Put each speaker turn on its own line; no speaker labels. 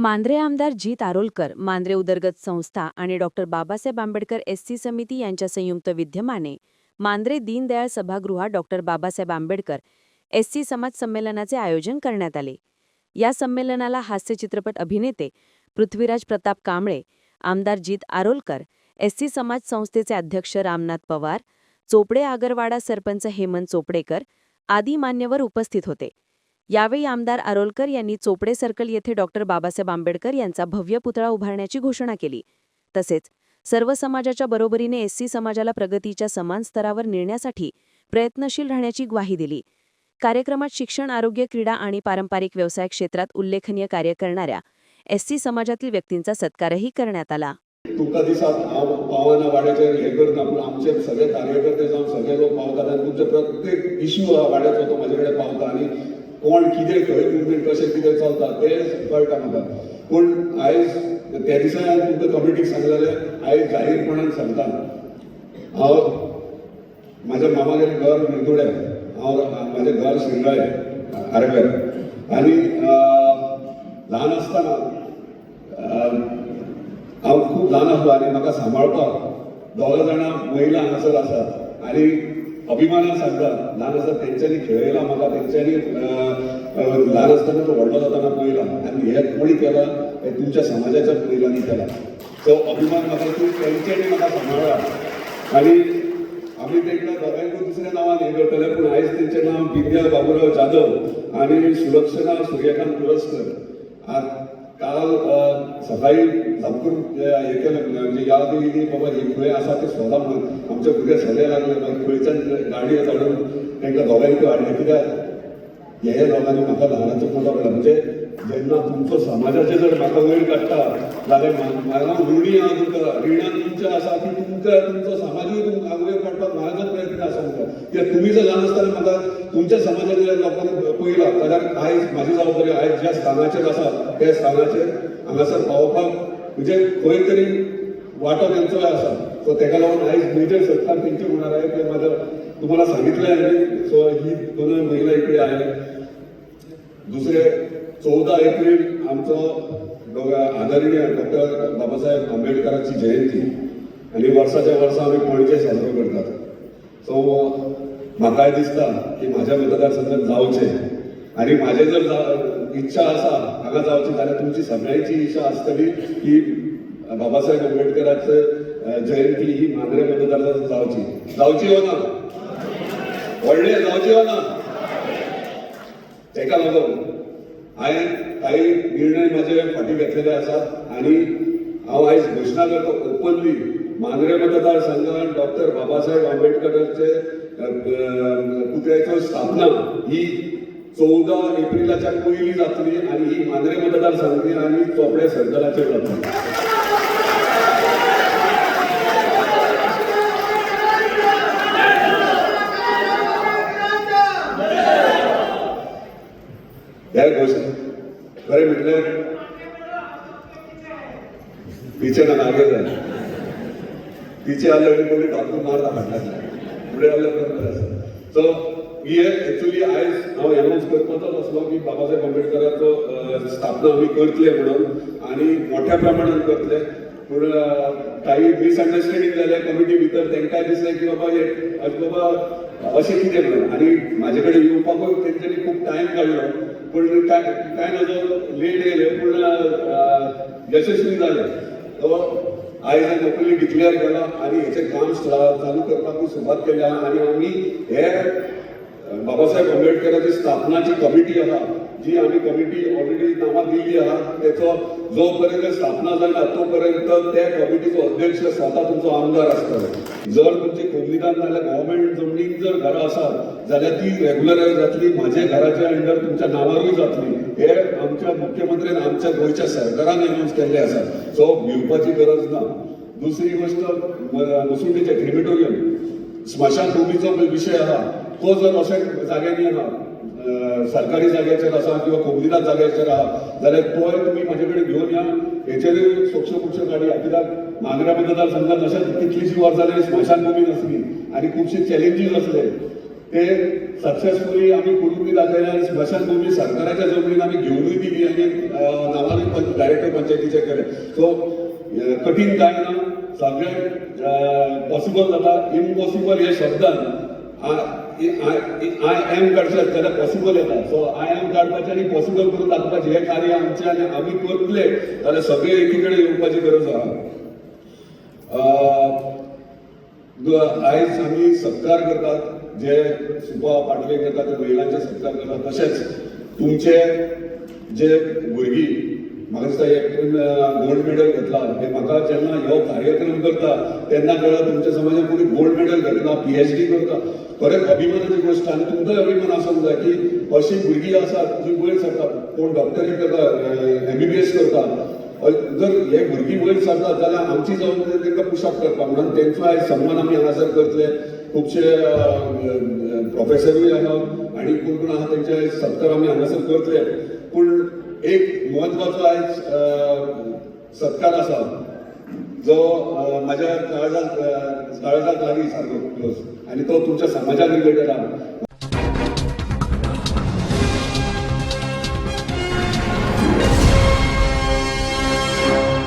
मांद्रे आमदार जीत आरोलकर मांद्रे उदरगत संस्था आणि डॉक्टर बाबासाहेब आंबेडकर एससी समिती यांच्या संयुक्त विद्यमाने मांद्रे दीनदयाळ सभागृहात डॉक्टर बाबासाहेब आंबेडकर एससी समाज संमेलनाचे आयोजन करण्यात आले. या संमेलनाला हास्य चित्रपट अभिनेते पृथ्वीराज प्रताप कांबळे आमदार जीत आरोलकर एससी समाज संस्थेचे अध्यक्ष रामनाथ पवार चोपडे आगरवाडा सरपंच हेमंत चोपडेकर आदी मान्यवर उपस्थित होते. यावेळी आमदार आरोलकर यांनी चोपडे सर्कल येथे डॉक्टर बाबासाहेब आंबेडकर यांचा भव्य पुतळा उभारण्याची घोषणा केली. तसेच सर्व समाजाच्या बरोबरीने एससी समाजाला प्रगतीच्या समान स्तरावर नेण्यासाठी प्रयत्नशील राहण्याची ग्वाही दिली. कार्यक्रमात शिक्षण आरोग्य क्रीडा आणि पारंपरिक व्यवसाय क्षेत्रात उल्लेखनीय कार्य करणाऱ्या एससी समाजातील व्यक्तींचा सत्कारही करण्यात आला.
तुमका दिसात पावना वाड्याचेर हे करता पूण आमचे सगळे कार्यकर्ते जावन सगळे लोक पावतात आनी तुमचे प्रत्येक इश्यू आहा वाड्याचो तो म्हाजे कडेन पावता आनी कोण कितें खंय मुवमेंट कशें कितें चलता तें कळटा म्हाका. पूण आयज त्या दिसा हांवें तुमकां कमिटीक सांगलेलें आयज जाहीरपणान सांगता. हांव म्हाज्या मामागेलें घर निर्दोड्या. हांव म्हाजें घर शिंगाळे आरवेर आनी ल्हान आसतना हांव खूब ल्हान आसलो आनी म्हाका सांबाळपाक दोगां जाणां महिला हांगासर आसात. आनी अभिमानान सांगता ल्हान आसतना तेंच्यांनी खेळायला म्हाका तेंच्यांनी लहान असताना ल्हान तो व्हडलो जाताना पळयला आनी हे कोणी केला? तुमच्या समाजाच्या महिलांनी केला. सो अभिमान म्हाका तू तेंच्यांनी म्हाका सांभाळा आनी आमी त्यांना दोगांयकूय दुसऱ्या नांवान हें करतले पूण आयज तेंचें नांव विद्या बाबूराव जाधव आनी सुलक्षणा सूर्यकांत पुरस्कर. आज काल सकाळी झपकून हे केलें म्हणजे याद येयली बाबा हे खंय आसा ते स्वतः म्हणून. आमचे भुरगे सगळ्या लागले मागीर खंयच्यान गाडी धाडून तांकां दोगांयकूय हाडले कित्याक हे लोकांनी म्हाका ल्हानाचो फोटो काडला म्हणजे जेन्ना तुमचो समाजाचे जर म्हाका वयर काडटा जाल्यार म्हाका ऋणी आहा तुमकां रिणान तुमच्या आसा की तुमकां तुमचो समाजूय तुमकां वयर काडपाक म्हाजो त्यांना असं म्हणतात किंवा तुमी जर ल्हान असताना म्हाका तुमच्या समाजाच्या लोकांनी पहिला जाल्यार आयज माझी जबाबदारी आयज ज्या स्थानाचेर आसा त्या स्थानाचेर हांगासर पावोवपाक म्हणजे खंय तरी वांटो तेंचोय आसा सो तेका लागून आयज मेजर सरकार तेंचे होणार आहे ते माझं तुम्हाला सांगितलं आहे सो ही दोन महिला इकडे आहे. दुसरे चौदा एप्रिल आमचो दोघा आदरणीय डॉक्टर बाबासाहेब आंबेडकरांची जयंती. आणि वर्साच्या वर्सा आम्ही पणजे साजरो करतात. सो म्हाकाय दिसता की माझ्या मतदारसंघात जावचे आणि माझे जर इच्छा आसा हांगा जावची जाल्यार तुमची सगळ्यांची इच्छा आसतली की बाबासाहेब आंबेडकरांचं जयंती ही मांद्रे मतदारसंघात जावची जावची हो ना? व्हडले जावची हो ना? तेका लागून हांवें काही निर्णय माझे फाटी घेतलेले आसात आणि हांव आयज घोशणा करता ओपनली. मांद्रे मतदारसंघात डॉक्टर बाबासाहेब आंबेडकरांचे पुतळ्याची स्थापना ही चौदा एप्रिलाच्या पयली जातली आणि ही मांद्रे मतदारसंघाची आणि चोपडे सर्कलाचेर जातली ह्या घोषणा बरें म्हटल्यार विचार ना जाय तिचे आले कोणी टाकून मारता फाटल्यान फुडें आले असं आसा सो ही ॲक्च्युली आयज हांव एनावन्स करपाचोच आसलो की बाबासाहेब आंबेडकराचो स्थापना आमी करतले म्हणून आनी मोठ्या प्रमाणात करतले पूण काही मिसअंडरस्टँडींग जाले कमिटी भितर तांकांय दिसलें की बाबा हे बाबा अशें कितें म्हणून. आनी म्हाजे कडेन येवपाकूय तेंच्यांनी खूप टायम काडलो पूण काय काय नजो लेट येयले पूण यशस्वी जाले तो आयज हांवें ओपनली डिक्लेअर केला आणि हेचे काम चालू करपाक सुरवात केली. आणि आम्ही हे अ, बाबासाहेब आंबेडकरांची स्थापनाची कमिटी आहा जी आम्ही कमिटी ऑलरेडी नांवां दिल्ली आहा तेचो जो पर्यंत स्थापना जायना तोपर्यंत त्या कमिटीचो अध्यक्ष स्वता तुमचो आमदार आसतलो जर तुमची कोंकणीदान नाल्यार गव्हर्मेंट जमनीक जर घरां आसात जाल्यार ती रेग्युलरायज जातली म्हाज्या घराच्या अंडर तुमच्या नांवारूय जातली. हे आमच्या मुख्यमंत्र्यान आमच्या गोंयच्या सरकारान अनाऊन्स केल्ले आसा सो भिवपाची गरज ना. दुसरी गोष्ट म- मुसुंडीचे क्रिमिटोरियम स्मशानभूमीचो विशय आहा तो जर अशा जाग्यांनी आहा सरकारी जाग्याचेर आसा किंवा कोंकणीला जाग्याचेर आहा जाल्यार तोय तुमी म्हजे कडेन घेवन या. हेचेरूय सोक्षो खुबश्यो काडया कित्याक मांद्रा मतदारसंघात अशें कितलींशीं वर्सां जालीं स्मशानभूमी नासली आनी खुबशे चॅलेंजीस आसले ते सक्सेसफुली आम्ही करूनही दाखयले आणि स्मशानभूमी सरकाराच्या जमनीन आमी घेवनूय दिली आनी अं, डायरेक्टर पंचायतीचे केले. सो कठीण कांय ना सगळें पॉसिबल जाता इम्पॉसिबल हे शब्दान आय एम काडचें जाल्यार पॉसिबल येता सो आय एम काडपाचें आनी पॉसिबल करून दाखोवपाचें हें कार्य आमचें आनी आमी करतले जाल्यार सगळे एकी कडेन येवपाची गरज आहा. आयज आमी सत्कार करतात. जे सुपा पाटले करतात ते महिलांचे सत्कार करतात. तशेंच तुमचे जे भुरगीं म्हाका दिसता एक गोल्ड मेडल घेतला. हे म्हाका जेन्ना हो कार्यक्रम करता तेन्ना कळ्ळा तुमच्या समाजान कोणी गोल्ड मेडल घेतला पी एच डी करता. खरेंच अभिमानाची गोष्ट आनी तुमचोय अभिमान आसूंक जाय की अशी भुरगीं आसात जी वयर सरतात कोण डॉक्टरी करता एम बी बी एस करता. जर हे भुरगीं वयर सरतात जाल्यार आमची जबाबदारी तांकां पुशअप करपाक म्हणून तेंचो आयज सन्मान आमी हांगासर करतले खुबशे प्रोफेसरूय आहा आनी कोण कोण आहा तेंचे सत्कार आमी हांगासर करतले पूण एक म्हत्वाचो आयज सत्कार आसा जो माझ्या म्हाज्या काळजाक अ, काळजाक लागीं सारको आनी तो तुमच्या समाजाक रिलेटेड आहा.